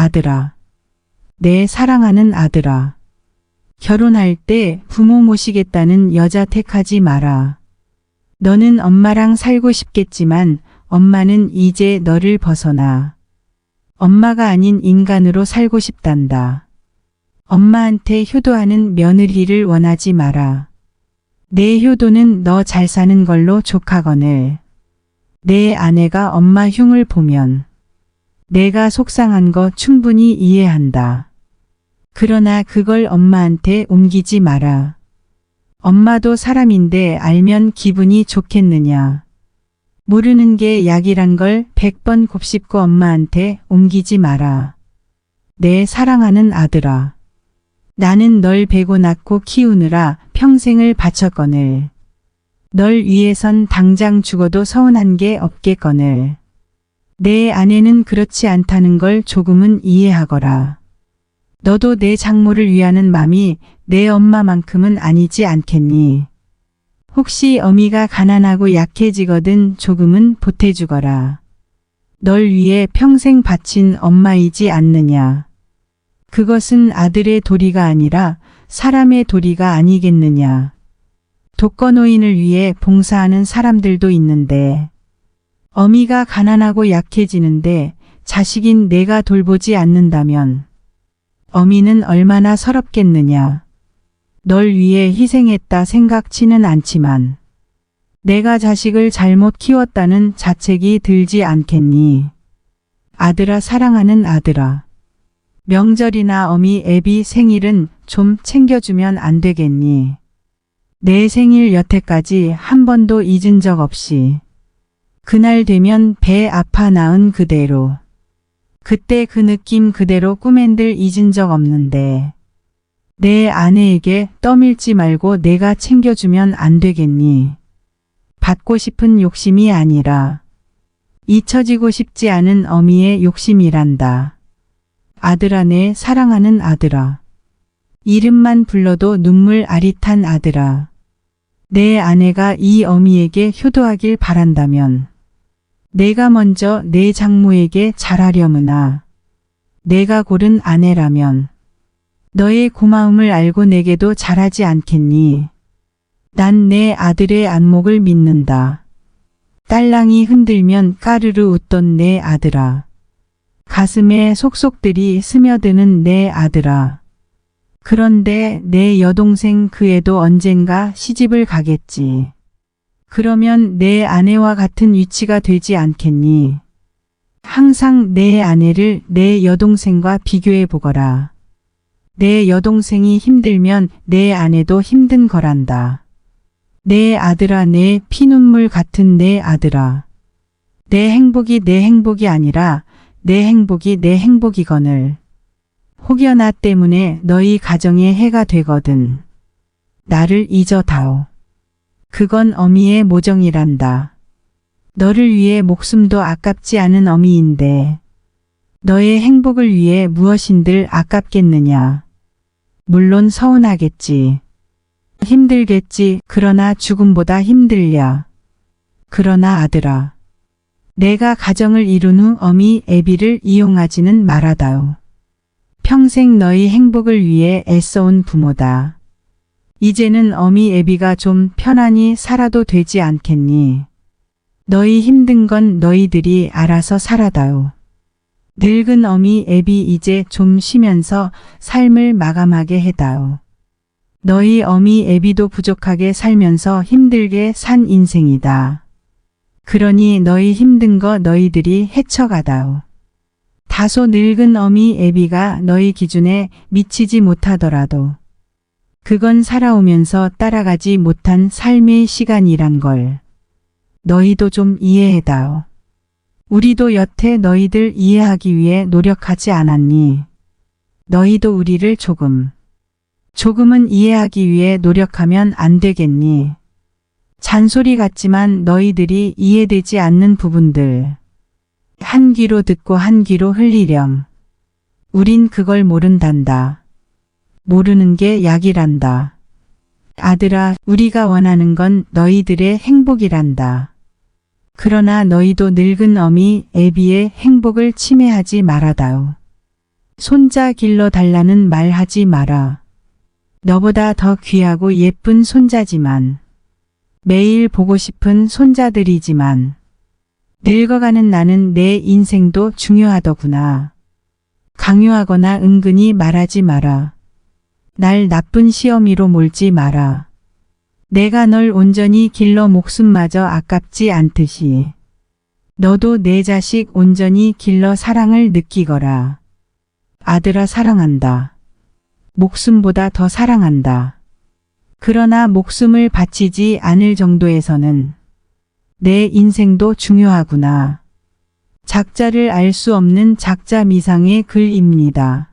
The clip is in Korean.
아들아. 내 사랑하는 아들아. 결혼할 때 부모 모시겠다는 여자 택하지 마라. 너는 엄마랑 살고 싶겠지만 엄마는 이제 너를 벗어나. 엄마가 아닌 인간으로 살고 싶단다. 엄마한테 효도하는 며느리를 원하지 마라. 내 효도는 너 잘 사는 걸로 족하거늘. 내 아내가 엄마 흉을 보면 내가 속상한 거 충분히 이해한다. 그러나 그걸 엄마한테 옮기지 마라. 엄마도 사람인데 알면 기분이 좋겠느냐. 모르는 게 약이란 걸백번 곱씹고 엄마한테 옮기지 마라. 내 사랑하는 아들아. 나는 널 베고 낳고 키우느라 평생을 바쳤거늘. 널 위해선 당장 죽어도 서운한 게 없겠거늘. 내 아내는 그렇지 않다는 걸 조금은 이해하거라. 너도 내 장모를 위하는 맘이 내 엄마만큼은 아니지 않겠니? 혹시 어미가 가난하고 약해지거든 조금은 보태주거라. 널 위해 평생 바친 엄마이지 않느냐. 그것은 아들의 도리가 아니라 사람의 도리가 아니겠느냐. 독거노인을 위해 봉사하는 사람들도 있는데 어미가 가난하고 약해지는데 자식인 내가 돌보지 않는다면 어미는 얼마나 서럽겠느냐. 널 위해 희생했다 생각치는 않지만 내가 자식을 잘못 키웠다는 자책이 들지 않겠니. 아들아 사랑하는 아들아. 명절이나 어미 애비 생일은 좀 챙겨주면 안 되겠니. 내 생일 여태까지 한 번도 잊은 적 없이 그날 되면 배 아파 낳은 그대로 그때 그 느낌 그대로 꿈엔들 잊은 적 없는데 내 아내에게 떠밀지 말고 내가 챙겨주면 안 되겠니? 받고 싶은 욕심이 아니라 잊혀지고 싶지 않은 어미의 욕심이란다. 아들아 내 사랑하는 아들아. 이름만 불러도 눈물 아릿한 아들아. 내 아내가 이 어미에게 효도하길 바란다면 내가 먼저 내 장모에게 잘하려무나 내가 고른 아내라면 너의 고마움을 알고 내게도 잘하지 않겠니? 난 내 아들의 안목을 믿는다. 딸랑이 흔들면 까르르 웃던 내 아들아. 가슴에 속속들이 스며드는 내 아들아. 그런데 내 여동생 그 애도 언젠가 시집을 가겠지. 그러면 내 아내와 같은 위치가 되지 않겠니? 항상 내 아내를 내 여동생과 비교해 보거라. 내 여동생이 힘들면 내 아내도 힘든 거란다. 내 아들아 내 피눈물 같은 내 아들아. 내 행복이 내 행복이 아니라 내 행복이 내 행복이거늘. 혹여 나 때문에 너희 가정에 해가 되거든. 나를 잊어다오. 그건 어미의 모정이란다. 너를 위해 목숨도 아깝지 않은 어미인데 너의 행복을 위해 무엇인들 아깝겠느냐. 물론 서운하겠지. 힘들겠지. 그러나 죽음보다 힘들랴. 그러나 아들아. 내가 가정을 이룬 후 어미 애비를 이용하지는 말아다오. 평생 너희 행복을 위해 애써온 부모다. 이제는 어미 애비가 좀 편안히 살아도 되지 않겠니? 너희 힘든 건 너희들이 알아서 살아다오. 늙은 어미 애비 이제 좀 쉬면서 삶을 마감하게 해다오. 너희 어미 애비도 부족하게 살면서 힘들게 산 인생이다. 그러니 너희 힘든 거 너희들이 헤쳐가다오. 다소 늙은 어미 애비가 너희 기준에 미치지 못하더라도 그건 살아오면서 따라가지 못한 삶의 시간이란 걸 너희도 좀 이해해다오. 우리도 여태 너희들 이해하기 위해 노력하지 않았니? 너희도 우리를 조금, 조금은 이해하기 위해 노력하면 안 되겠니? 잔소리 같지만 너희들이 이해되지 않는 부분들, 한 귀로 듣고 한 귀로 흘리렴. 우린 그걸 모른단다. 모르는 게 약이란다. 아들아, 우리가 원하는 건 너희들의 행복이란다. 그러나 너희도 늙은 어미 애비의 행복을 침해하지 말아다오. 손자 길러 달라는 말 하지 마라. 너보다 더 귀하고 예쁜 손자지만, 매일 보고 싶은 손자들이지만, 늙어가는 나는 내 인생도 중요하더구나. 강요하거나 은근히 말하지 마라. 날 나쁜 시어미로 몰지 마라. 내가 널 온전히 길러 목숨마저 아깝지 않듯이. 너도 내 자식 온전히 길러 사랑을 느끼거라. 아들아 사랑한다. 목숨보다 더 사랑한다. 그러나 목숨을 바치지 않을 정도에서는 내 인생도 중요하구나. 작자를 알 수 없는 작자 미상의 글입니다.